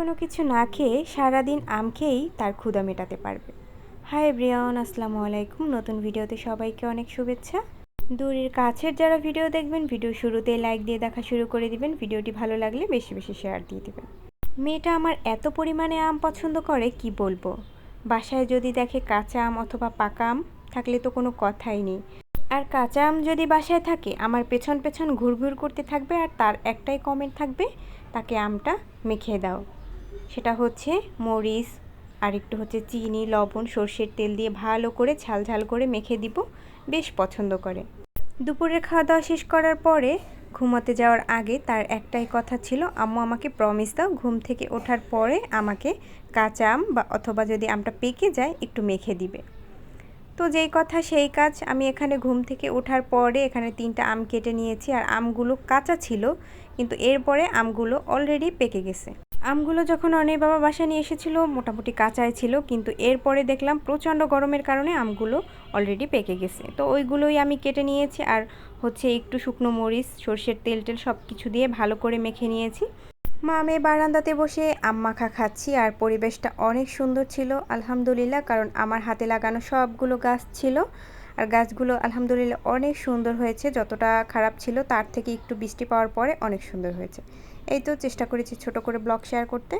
কোনো কিছু না খেয়ে সারাদিন আম খেয়েই তার ক্ষুধা মেটাতে পারবে। হাই ব্রিয়ন আসসালামু আলাইকুম। নতুন ভিডিওতে সবাইকে অনেক শুভেচ্ছা। দূরের কাছের যারা ভিডিও দেখবেন, ভিডিও শুরুতেই লাইক দিয়ে দেখা শুরু করে দিবেন। ভিডিওটি ভালো লাগলে বেশি বেশি শেয়ার দিয়ে দিবেন। মেয়েটা আমার এত পরিমাণে আম পছন্দ করে, কি বলব? বাসায় যদি দেখে কাঁচা আম অথবা পাকা আম, থাকলে তো কোনো কথাই নেই। আর কাঁচা আম যদি বাসায় থাকে, আমার পেছন পেছন ঘুরঘুর করতে থাকবে আর তার একটাই কমেন্ট থাকবে, তাকে আমটা মেখে দাও। সেটা হচ্ছে মরিচ, আর একটু হচ্ছে চিনি, লবণ, সর্ষের তেল দিয়ে ভালো করে ঝাল ঝাল করে মেখে দিব, বেশ পছন্দ করে। দুপুরের খাওয়া দাওয়া শেষ করার পরে ঘুমাতে যাওয়ার আগে তার একটাই কথা ছিল, আম্মু, আমাকে প্রমিস দাও, ঘুম থেকে ওঠার পরে আমাকে কাঁচা আম বা অথবা যদি আমটা পেকে যায়, একটু মেখে দিবে। তো যেই কথা সেই কাজ, আমি এখানে ঘুম থেকে ওঠার পরে এখানে তিনটা আম কেটে নিয়েছি, আর আমগুলো কাঁচা ছিল, কিন্তু এরপরে আমগুলো অলরেডি পেকে গেছে। আমগুলো যখন অনেক বাবা বাসা নিয়ে এসেছিল, মোটামুটি কাঁচাই ছিল, কিন্তু এরপরে দেখলাম প্রচণ্ড গরমের কারণে আমগুলো অলরেডি পেকে গেছে। তো ওইগুলোই আমি কেটে নিয়েছি আর হচ্ছে একটু শুকনো মরিচ, সর্ষের তেল টেল সব কিছু দিয়ে ভালো করে মেখে নিয়েছি। মা, আমি বারান্দাতে বসে আম মাখা খাচ্ছি আর পরিবেশটা অনেক সুন্দর ছিল, আলহামদুলিল্লাহ, কারণ আমার হাতে লাগানো সবগুলো গাছ ছিল। আর গাছগুলো আলহামদুলিল্লাহ অনেক সুন্দর হয়েছে। যতটা খারাপ ছিল তার থেকে একটু বৃষ্টি পাওয়ার পরে অনেক সুন্দর হয়েছে। এই তো চেষ্টা করেছি ছোট করে ব্লগ শেয়ার করতে।